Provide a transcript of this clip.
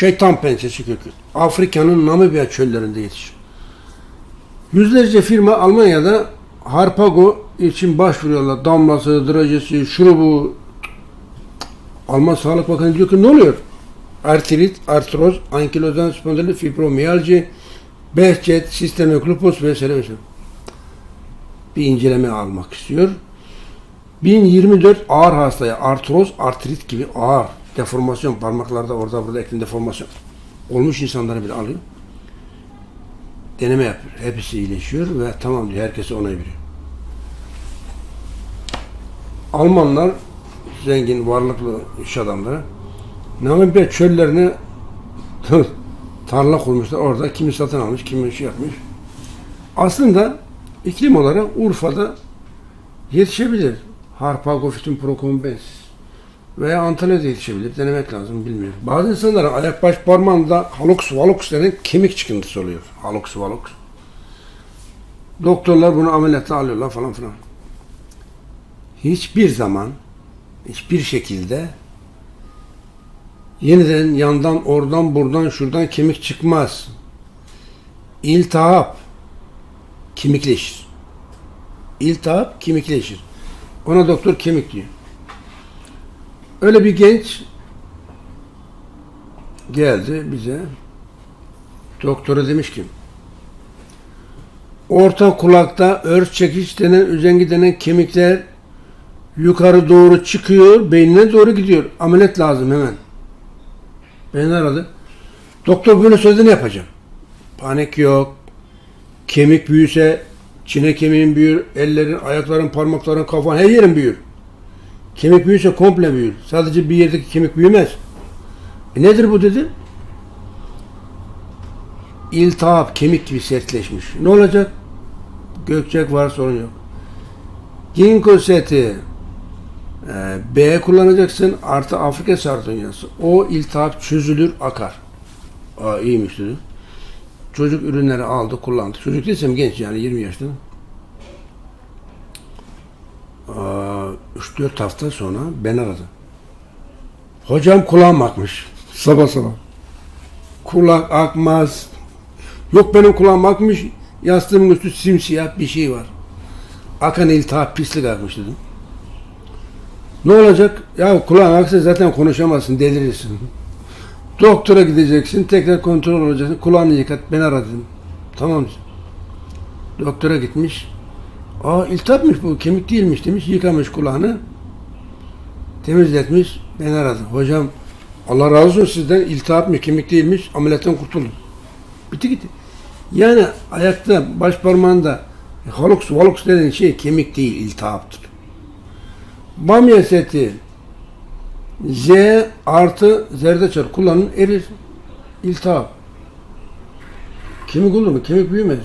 Şeytan pençesi kökü. Afrika'nın Namibya çöllerinde yetişir. Yüzlerce firma Almanya'da Harpago için başvuruyorlar. Damlası, drajesi, şurubu. Alman Sağlık Bakanı diyor ki ne oluyor? Artrit, artroz, ankilozan spondilit, fibromiyalji, behçet, sistemik lupus vesaire vesaire. Bir inceleme almak istiyor. 1024 ağır hastaya artroz, artrit gibi ağır deformasyon parmaklarda orada burada eklem deformasyon olmuş insanları bile alıyor. Deneme yapıyor. Hepsi iyileşiyor ve tamam diyor. Herkese onay veriyor. Almanlar zengin, varlıklı iş adamları Namibya çöllerine tarla kurmuşlar. Orada kimi satın almış, kimi şey yapmış. Aslında iklim olarak Urfa'da yetişebilir. Harpagophytum procumbens veya Antalya'da yetişebilir. Denemek lazım bilmiyorum. Bazı insanların ayak baş parmağında halux valux denen kemik çıkıntısı oluyor. Halux valux. Doktorlar bunu ameliyata alıyorlar falan filan. Hiçbir zaman hiçbir şekilde yeniden yandan oradan buradan şuradan kemik çıkmaz. İltihap kemikleşir. İltihap kemikleşir. Ona doktor kemik diyor. Öyle bir genç geldi bize. Doktora demiş ki orta kulakta örs çekiş denen üzengi denen kemikler yukarı doğru çıkıyor, beynine doğru gidiyor. Ameliyat lazım hemen. Beni aradı. Doktor böyle sözde ne yapacağım? Panik yok. Kemik büyüse çene kemiğin büyür, ellerin, ayakların, parmakların, kafan her yerin büyür. Kemik büyürse komple büyür. Sadece bir yerdeki kemik büyümez. E nedir bu dedi? İltihap, kemik gibi sertleşmiş. Ne olacak? Gökçek var sorun yok. Ginkgo seti e, B kullanacaksın artı Afrika sardunyası. O iltihap çözülür akar. Aa, iyiymiş dedi. Çocuk ürünleri aldı kullandı. Çocuk değilsem genç yani 20 yaşında. 3-4 hafta sonra beni aradı. Hocam kulağım akmış. Sabah sabah. Kulak akmaz. Yok benim kulağım akmış. Yastığımın üstü simsiyah bir şey var. Akan iltihap pislik akmış dedim. Ne olacak? Ya kulağın aksa zaten konuşamazsın, delirirsin. Doktora gideceksin, tekrar kontrol olacaksın. Kulağını yıkat, beni ara dedim. Tamam. Doktora gitmiş. Aa iltihapmış bu, kemik değilmiş demiş. Yıkamış kulağını. Temizletmiş. Beni aradı. Hocam Allah razı olsun sizden iltihap mı, kemik değilmiş. Ameliyattan kurtuldum. Bitti gitti. Yani ayakta, baş parmağında halux valux denen şey kemik değil, iltihaptır. Bamya seti Z artı zerdeçal kullanın erir. İltihap. Kemik olur mu? Kemik büyümez.